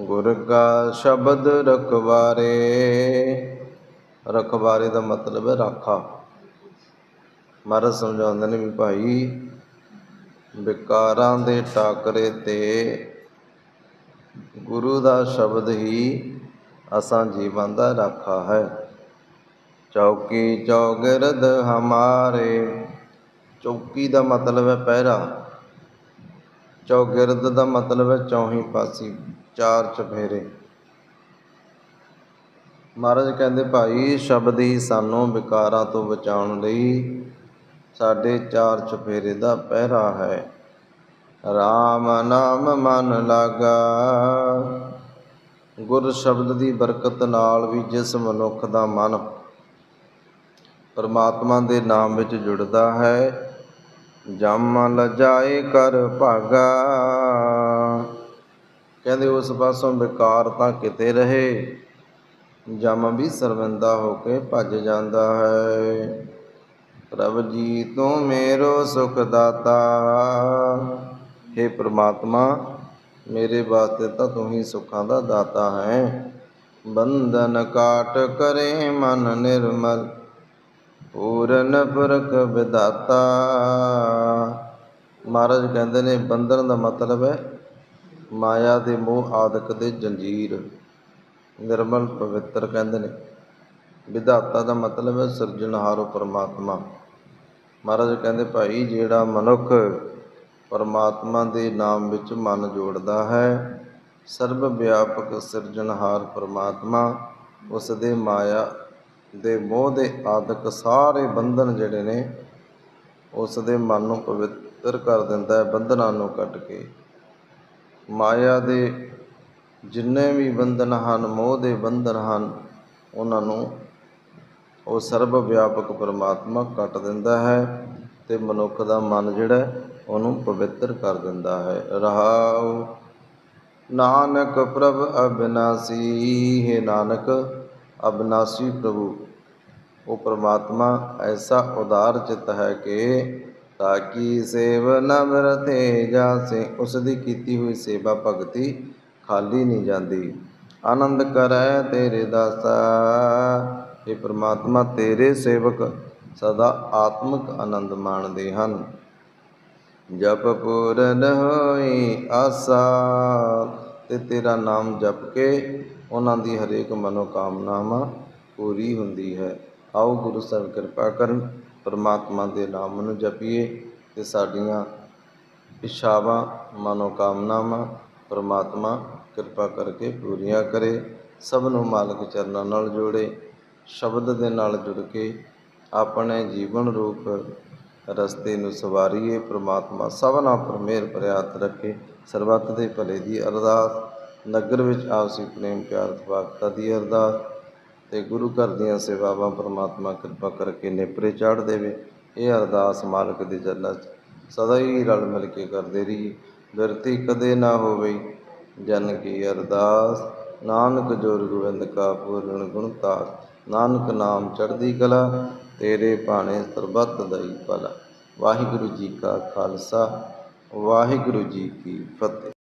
ਗੁਰ ਕਾ ਸ਼ਬਦ ਰਖਵਾਰੇ। ਰਖਵਾਰੇ ਦਾ ਮਤਲਬ ਹੈ ਰਾਖਾ। ਮਹਾਰਾਜ ਸਮਝਾਉਂਦੇ ਨੇ ਵੀ ਭਾਈ, ਵਿਕਾਰਾਂ ਦੇ ਟਾਕਰੇ ਤੇ ਗੁਰੂ ਦਾ ਸ਼ਬਦ ਹੀ ਅਸਾਂ ਜੀਵਨ ਦਾ ਰਾਖਾ ਹੈ। ਚੌਕੀ ਚੌਗਿਰਦ ਹਮਾਰੇ। ਚੌਕੀ ਦਾ ਮਤਲਬ ਹੈ ਪਹਿਰਾ। ਚੌਗਿਰਦ ਦਾ ਮਤਲਬ ਹੈ ਚੌਹੀ ਪਾਸੀ। ਚਾਰ ਚਫੇਰੇ। ਮਹਾਰਾਜ ਕਹਿੰਦੇ, ਭਾਈ, ਸ਼ਬਦ ਹੀ ਸਾਨੂੰ ਵਿਕਾਰਾਂ ਤੋਂ ਬਚਾਉਣ ਲਈ ਸਾਡੇ ਚਾਰ ਚਫੇਰੇ ਦਾ ਪਹਿਰਾ ਹੈ। RAM ਨਾਮ ਮਨ ਲਾਗਾ। ਗੁਰ ਸ਼ਬਦ ਦੀ ਬਰਕਤ ਨਾਲ ਵੀ ਜਿਸ ਮਨੁੱਖ ਦਾ ਮਨ ਪਰਮਾਤਮਾ ਦੇ ਨਾਮ ਵਿੱਚ ਜੁੜਦਾ ਹੈ, ਜਮ ਲਜਾਏ ਕਰ ਭਾਗਾ। ਕਹਿੰਦੇ ਉਸ ਪਾਸੋਂ ਵਿਕਾਰ ਤਾਂ ਕਿਤੇ ਰਹੇ, ਜਮ ਵੀ ਸਰਵੰਦਾ ਹੋ ਕੇ ਭੱਜ ਜਾਂਦਾ ਹੈ। ਪ੍ਰਭ ਜੀ ਤੂੰ ਮੇਰੋ ਸੁਖ ਦਾਤਾ। हे ਪ੍ਰਮਾਤਮਾ, ਮੇਰੇ ਵਾਸਤੇ ਤਾਂ ਤੂੰ ਹੀ ਸੁੱਖਾਂ ਦਾ ਦਾਤਾ ਹੈ। ਬੰਧਨ ਕਾਟ ਕਰੇ ਮਨ ਨਿਰਮਲ, ਪੂਰਨ ਪੁਰਖ ਵਿਦਾਤਾ ਮਹਾਰਾਜ ਕਹਿੰਦੇ ਨੇ, ਬੰਧਨ ਦਾ ਮਤਲਬ ਹੈ ਮਾਇਆ ਦੇ ਮੋਹ ਆਦਿਕ ਦੇ ਜੰਜੀਰ। ਨਿਰਮਲ ਪਵਿੱਤਰ ਕਹਿੰਦੇ ਨੇ, ਵਿਧਾਤਾ ਦਾ ਮਤਲਬ ਹੈ ਸਿਰਜਣਹਾਰੋ ਪਰਮਾਤਮਾ। ਮਹਾਰਾਜ ਕਹਿੰਦੇ, ਭਾਈ, ਜਿਹੜਾ ਮਨੁੱਖ ਪਰਮਾਤਮਾ ਦੇ ਨਾਮ ਵਿੱਚ ਮਨ ਜੋੜਦਾ ਹੈ, ਸਰਬ ਵਿਆਪਕ ਸਿਰਜਣਹਾਰ ਪਰਮਾਤਮਾ, ਉਸ ਦੇ ਮਾਇਆ ਦੇ ਮੋਹ ਦੇ ਆਦਿਕ ਸਾਰੇ ਬੰਧਨ ਜਿਹੜੇ ਨੇ, ਉਸ ਦੇ ਮਨ ਨੂੰ ਪਵਿੱਤਰ ਕਰ ਦਿੰਦਾ ਹੈ, ਬੰਧਨਾਂ ਨੂੰ ਕੱਟ ਕੇ। ਮਾਇਆ ਦੇ ਜਿੰਨੇ ਵੀ ਬੰਧਨ ਹਨ, ਮੋਹ ਦੇ ਬੰਧਨ ਹਨ, ਉਹਨਾਂ ਨੂੰ ਉਹ ਸਰਬ ਵਿਆਪਕ ਪਰਮਾਤਮਾ ਕੱਟ ਦਿੰਦਾ ਹੈ ਤੇ ਮਨੁੱਖ ਦਾ ਮਨ ਜਿਹੜਾ ਉਹਨੂੰ ਪਵਿੱਤਰ ਕਰ ਦਿੰਦਾ ਹੈ। ਰਹਾਉ, ਨਾਨਕ ਪ੍ਰਭ ਅਬਿਨਾਸੀ, ਹੈ ਨਾਨਕ ਅਬਿਨਾਸੀ ਪ੍ਰਭੂ, ਉਹ ਪਰਮਾਤਮਾ ਐਸਾ ਉਦਾਰ ਚਿਤ ਹੈ ਕਿ ਤਾਕੀ ਸੇਵ ਨਮਰਤੇ ਜਾਸੇ ਉਸ ਦੀ ਕੀਤੀ ਹੋਈ ਸੇਵਾ ਭਗਤੀ ਖਾਲੀ ਨਹੀਂ ਜਾਂਦੀ। ਆਨੰਦ ਕਰੈ ਤੇਰੇ ਦਾਸਾ ਇਹ ਪ੍ਰਮਾਤਮਾ, ਤੇਰੇ ਸੇਵਕ ਸਦਾ ਆਤਮਿਕ ਆਨੰਦ ਮਾਣਦੇ ਹਨ। ਜਪ ਪੂਰਨ ਹੋਈ ਆਸਾ, ਤੇ ਤੇਰਾ ਨਾਮ ਜਪ ਕੇ ਉਹਨਾਂ ਦੀ ਹਰੇਕ ਮਨੋਕਾਮਨਾਵਾਂ ਪੂਰੀ ਹੁੰਦੀ ਹੈ। ਆਓ ਗੁਰੂ ਸਾਹਿਬ ਕਿਰਪਾ ਕਰਨ। ਪਰਮਾਤਮਾ ਦੇ ਨਾਮ ਨੂੰ ਜਪੀਏ ਤੇ ਸਾਡੀਆਂ ਇੱਛਾਵਾਂ, ਮਨੋਕਾਮਨਾਵਾਂ, ਪਰਮਾਤਮਾ ਕਿਰਪਾ ਕਰਕੇ ਪੂਰੀਆਂ ਕਰੇ, ਸਭ ਨੂੰ ਮਾਲਕ ਚਰਨਾਂ ਨਾਲ ਜੋੜੇ, ਸ਼ਬਦ ਦੇ ਨਾਲ ਜੁੜ ਕੇ ਆਪਣੇ ਜੀਵਨ ਰੂਪ ਰਸਤੇ ਨੂੰ ਸਵਾਰੀਏ, ਪ੍ਰਮਾਤਮਾ ਸਭਨਾ ਪਰ ਮਿਹਰ ਪ੍ਰਿਆਤ ਰੱਖੇ, ਸਰਬੱਤ ਦੇ ਭਲੇ ਦੀ ਅਰਦਾਸ, ਨਗਰ ਵਿੱਚ ਆਪਸੀ ਪ੍ਰੇਮ ਪਿਆਰ ਸਵਾਗਤਾ ਦੀ ਅਰਦਾਸ ਤੇ ਗੁਰੂ ਘਰ ਦੀਆਂ ਸੇਵਾਵਾਂ ਪ੍ਰਮਾਤਮਾ ਕਿਰਪਾ ਕਰਕੇ ਨੇਪਰੇ ਚਾੜ ਦੇਵੇ। ਇਹ ਅਰਦਾਸ ਮਾਲਕ ਦੀ ਚਰਨਾਂ 'ਚ ਸਦਾ ਹੀ ਰਲ ਮਿਲ ਕੇ ਕਰਦੇ ਰਹੀਏ। ਬਿਰਤੀ ਕਦੇ ਨਾ ਹੋਵੇ ਜਨ ਕੀ ਅਰਦਾਸ। ਨਾਨਕ ਜੋਰ ਗੋਬਿੰਦ ਕਾ ਪੂਰਨ ਗੁਣਤਾਸ ਨਾਨਕ ਨਾਮ ਚੜ੍ਹਦੀ ਕਲਾ, ਤੇਰੇ ਭਾਣੇ ਸਰਬੱਤ ਦਈ ਭਲਾ। ਵਾਹਿਗੁਰੂ ਜੀ ਕਾ ਖਾਲਸਾ, ਵਾਹਿਗੁਰੂ ਜੀ ਕੀ ਫਤਿਹ।